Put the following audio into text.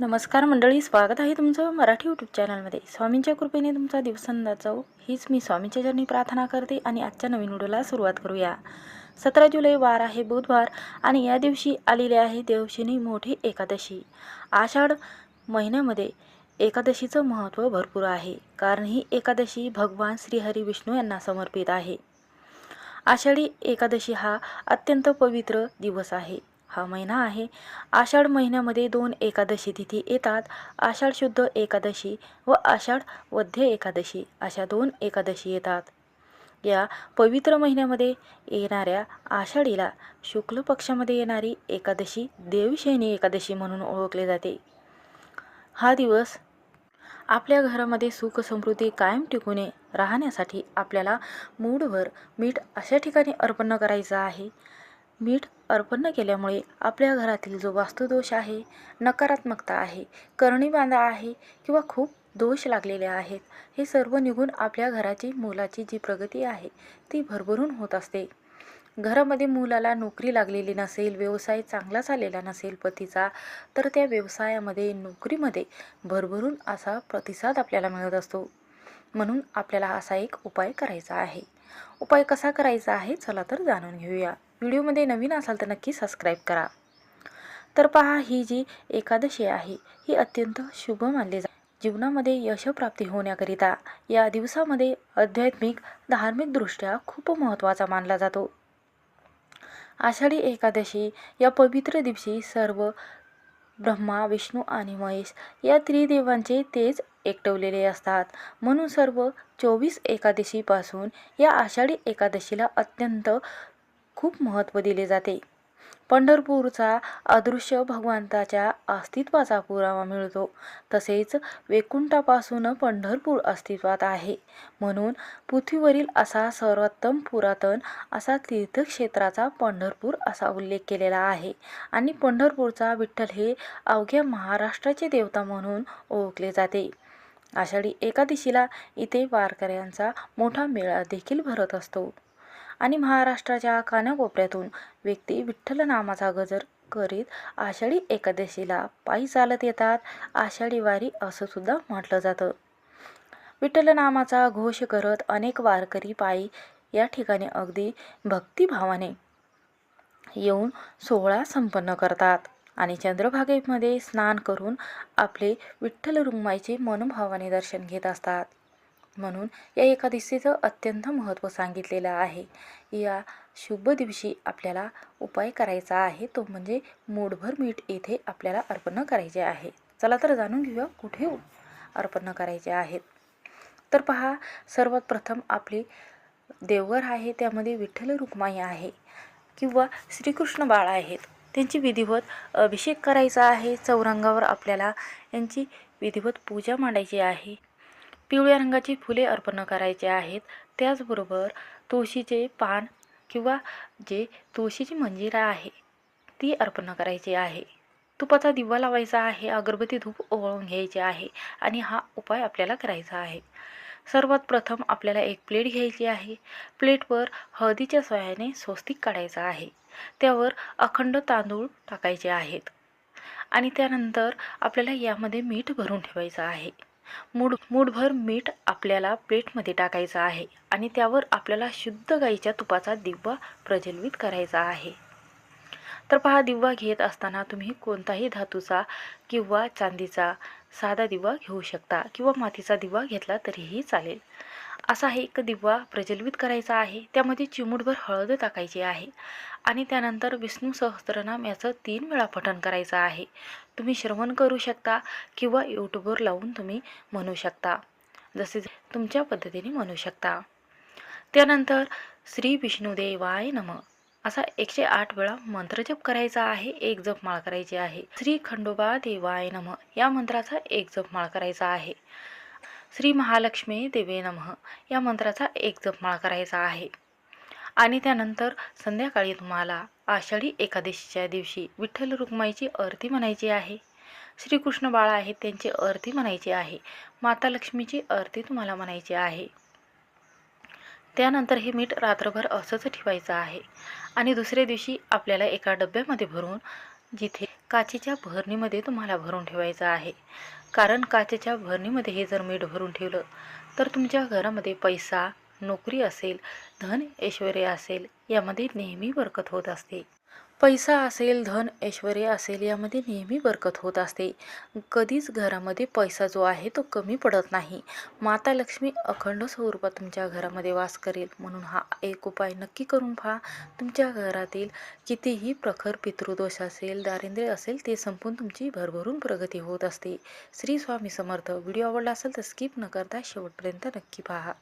नमस्कार मंडळी स्वागत आहे तुमचं मराठी यूट्यूब चॅनलमध्ये स्वामींच्या कृपेने तुमचा दिवसंदा जाऊ हीच मी स्वामींच्या चरणी प्रार्थना करते आणि आजच्या नवीन व्हिडिओला सुरुवात करूया. सतरा जुलै वार आहे बुधवार आणि या दिवशी आलेली आहे देवशिनी मोठी एकादशी. आषाढ महिन्यामध्ये एकादशीचं महत्त्व भरपूर आहे कारण ही एकादशी भगवान श्रीहरी विष्णू यांना समर्पित आहे. आषाढी एकादशी हा अत्यंत पवित्र दिवस आहे. हा महिना आहे. आषाढ महिन्यामध्ये दोन एकादशी तिथी येतात. आषाढ शुद्ध एकादशी व आषाढ वध्य एकादशी अशा दोन एकादशी येतात. या पवित्र महिन्यामध्ये येणाऱ्या आषाढीला शुक्ल पक्षामध्ये येणारी एकादशी देवशयनी एकादशी म्हणून ओळखले जाते. हा दिवस आपल्या घरामध्ये सुख समृद्धी कायम टिकूने राहण्यासाठी आपल्याला मूडभर मीठ अशा ठिकाणी अर्पण करायचं आहे. मीठ अर्पण केल्यामुळे आपल्या घरातील जो वास्तुदोष आहे नकारात्मकता आहे करणी बांधा आहे किंवा खूप दोष लागलेले आहेत हे सर्व निघून आपल्या घराची मुलाची जी प्रगती आहे ती भरभरून होत असते. घरामध्ये मुलाला नोकरी लागलेली नसेल व्यवसाय चांगला चाललेला नसेल पतीचा तर त्या व्यवसायामध्ये नोकरीमध्ये भरभरून असा प्रतिसाद आपल्याला मिळत असतो. म्हणून आपल्याला असा एक उपाय करायचा आहे. उपाय कसा करायचा आहे चला तर जाणून घेऊया. व्हिडिओमध्ये नवीन असाल तर नक्की सबस्क्राईब करा. तर पहा ही जी एकादशी आहे ही अत्यंत शुभ मानली जा जीवनामध्ये यशप्राप्ती होण्याकरिता या दिवसामध्ये आध्यात्मिक धार्मिकदृष्ट्या खूप महत्त्वाचा मानला जातो. आषाढी एकादशी या पवित्र दिवशी सर्व ब्रह्मा विष्णू आणि महेश या त्रिदेवांचे तेज एकटवलेले असतात. म्हणून सर्व चोवीस एकादशीपासून या आषाढी एकादशीला अत्यंत खूप महत्त्व दिले जाते. पंढरपूरचा अदृश्य भगवंताच्या अस्तित्वाचा पुरावा मिळतो. तसेच वैकुंठापासून पंढरपूर अस्तित्वात आहे. म्हणून पृथ्वीवरील असा सर्वोत्तम पुरातन असा तीर्थक्षेत्राचा पंढरपूर असा उल्लेख केलेला आहे. आणि पंढरपूरचा विठ्ठल हे अवघ्या महाराष्ट्राचे देवता म्हणून ओळखले जाते. आषाढी एकादशीला इथे वारकऱ्यांचा मोठा मेळा देखील भरत असतो. आणि महाराष्ट्राच्या कानाकोपऱ्यातून व्यक्ती विठ्ठल नामाचा गजर करीत आषाढी एकादशीला पायी चालत येतात. आषाढी वारी असं सुद्धा म्हटलं जातं. विठ्ठल नामाचा घोष करत अनेक वारकरी पायी या ठिकाणी अगदी भक्तिभावाने येऊन सोहळा संपन्न करतात आणि चंद्रभागेमध्ये स्नान करून आपले विठ्ठल रुग्माईचे मनोभावाने दर्शन घेत असतात. म्हणून या एकादशीचं अत्यंत महत्त्व सांगितलेलं आहे. या शुभ दिवशी आपल्याला उपाय करायचा आहे तो म्हणजे मूठभर मीठ येथे आपल्याला अर्पण करायचे आहे. चला तर जाणून घेऊया कुठे अर्पण करायचे आहेत. तर पहा सर्वात प्रथम आपली देवघर आहे त्यामध्ये विठ्ठल रुक्माई आहे किंवा श्रीकृष्ण बाळ आहेत. त्यांची विधिवत अभिषेक करायचा आहे चौरंगावर आपल्याला यांची विधिवत पूजा मांडायची आहे. पिवळ्या रंगाची फुले अर्पण करायचे आहेत. त्याचबरोबर तुळशीचे पान किंवा जे तुळशीची मंजिरा आहे ती अर्पण करायची आहे. तुपाचा दिवा लावायचा आहे अगरबत्ती धूप ओवाळून घ्यायचे आहे आणि हा उपाय आपल्याला करायचा आहे. सर्वात प्रथम आपल्याला एक प्लेट घ्यायची आहे. प्लेटवर हळदीच्या सोयाने स्वस्तिक काढायचा आहे. त्यावर अखंड तांदूळ टाकायचे आहेत. आणि त्यानंतर आपल्याला यामध्ये मीठ भरून ठेवायचं आहे. मूड मूडभर मीठ आपल्याला प्लेटमध्ये टाकायचं आहे आणि त्यावर आपल्याला शुद्ध गाईच्या तुपाचा दिवा प्रज्वलित करायचा आहे. तर पहा दिवा घेत असताना तुम्ही कोणताही धातूचा किंवा चांदीचा साधा दिवा घेऊ शकता किंवा मातीचा दिवा घेतला तरीही चालेल. असा एक दिवा प्रज्वलित करायचा आहे. त्यामध्ये चिमूटभर हळद टाकायची आहे. आणि त्यानंतर विष्णू सहस्त्रनाम याचं तीन वेळा पठण करायचं आहे. तुम्ही श्रवण करू शकता किंवा यूट्यूबवर लावून तुम्ही म्हणू शकता. जसे तुमच्या पद्धतीने म्हणू शकता. त्यानंतर श्री विष्णुदेवाय नम. असा एकशे आठ वेळा मंत्र जप करायचा आहे. एक जप माळ करायची आहे. श्री खंडोबा देवाय नम. या मंत्राचा एक जप माळ करायचा आहे. श्री महालक्ष्मी देवे नमः. या मंत्राचा एक जपमाळ करायचा आहे. आणि त्यानंतर संध्याकाळी तुम्हाला आषाढी एकादशीच्या दिवशी विठ्ठल रुक्माईची आरती म्हणायची आहे. श्रीकृष्ण बाळा आहेत त्यांची आरती म्हणायची आहे. माता लक्ष्मीची आरती तुम्हाला म्हणायची आहे. त्यानंतर हे मीठ रात्रभर असंच ठेवायचं आहे. आणि दुसऱ्या दिवशी आपल्याला एका डब्यामध्ये भरून जिथे काचेच्या भरणीमध्ये तुम्हाला भरून ठेवायचं आहे. कारण काचेच्या भरणीमध्ये हे जर मीठ भरून ठेवलं तर तुमच्या घरामध्ये पैसा नोकरी असेल धन ऐश्वर्य असेल यामध्ये नेहमी बरकत होत असते. पैसा असेल धन ऐश्वर्य असेल यामध्ये नेहमी बरकत होत असते. कधीच घरामध्ये पैसा जो आहे तो कमी पडत नाही. माता लक्ष्मी अखंड स्वरूपात तुमच्या घरामध्ये वास करेल. म्हणून हा एक उपाय नक्की करून पहा. तुमच्या घरातील कितीही प्रखर पितृदोष असेल दारिद्र्य असेल ते संपून तुमची भरभरून प्रगती होत असते. श्री स्वामी समर्थ. व्हिडिओ आवडला असेल तर स्किप न करता शेवटपर्यंत नक्की पहा.